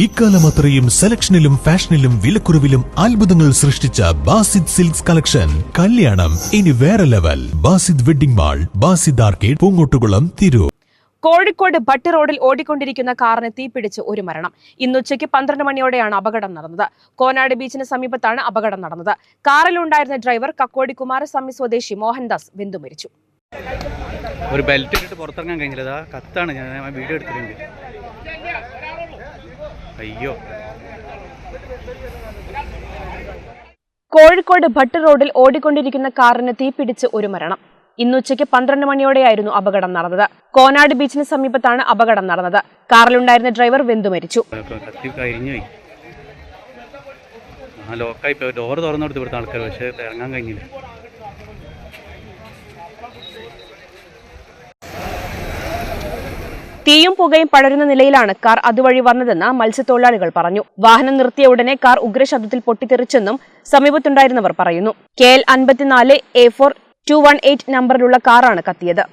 ഈ കാലം അത്രയും സെലക്ഷനിലും ഫാഷനിലും വിലക്കുറവിലും അത്ഭുതങ്ങൾ സൃഷ്ടിച്ച ബാസിദ് സിൽക്സ് കളക്ഷൻ. കല്യാണം ഇനി വേറെ level. Basid wedding mall Basid arcade Poongottukulam Tirur. Kozhikode Bhatt റോഡിൽ ഓടിക്കൊണ്ടിരിക്കുന്ന കാറിന് തീപിടിച്ച് ഒരു മരണം. ഇന്നുച്ചയ്ക്ക് പന്ത്രണ്ട് മണിയോടെയാണ് അപകടം നടന്നത്. കോനാട് ബീച്ചിന് സമീപത്താണ് അപകടം നടന്നത്. കാറിലുണ്ടായിരുന്ന ഡ്രൈവർ കക്കോടി കുമാരസ്വാമി സ്വദേശി മോഹൻദാസ് ബിന്ദു മരിച്ചു. ഒരു ബെൽറ്റ് ഇട്ടിട്ട് പുറത്തിറങ്ങാൻ കഴിഞ്ഞില്ല. കത്താണ്. ഞാൻ വീഡിയോ എടുത്തിട്ടുണ്ട്. അയ്യോ. കോഴിക്കോട് ഭട്ട് റോഡിൽ ഓടിക്കൊണ്ടിരിക്കുന്ന കാറിന് തീപിടിച്ച് ഒരു മരണം. ഇന്നുച്ചയ്ക്ക് പന്ത്രണ്ട് മണിയോടെയായിരുന്നു അപകടം നടന്നത്. കോനാട് ബീച്ചിന് സമീപത്താണ് അപകടം നടന്നത്. കാറിലുണ്ടായിരുന്ന ഡ്രൈവർ വെന്തു മരിച്ചു. ലോക്കായി ഡോർ തുറന്നു കൊടുത്തു ഇവിടുത്തെ ആൾക്കാർ പക്ഷേ ഇറങ്ങാൻ കഴിഞ്ഞില്ല. തീയും പുകയും പടരുന്ന നിലയിലാണ് കാർ അതുവഴി വന്നതെന്ന് മത്സ്യത്തൊഴിലാളികൾ പറഞ്ഞു. വാഹനം നിർത്തിയ ഉടനെ കാർ ഉഗ്രശബ്ദത്തിൽ പൊട്ടിത്തെറിച്ചെന്നും സമീപത്തുണ്ടായിരുന്നവർ പറയുന്നു. കെ എൽ അൻപത്തിനാല് A four two one eight നമ്പറിലുള്ള കാറാണ് കത്തിയത്.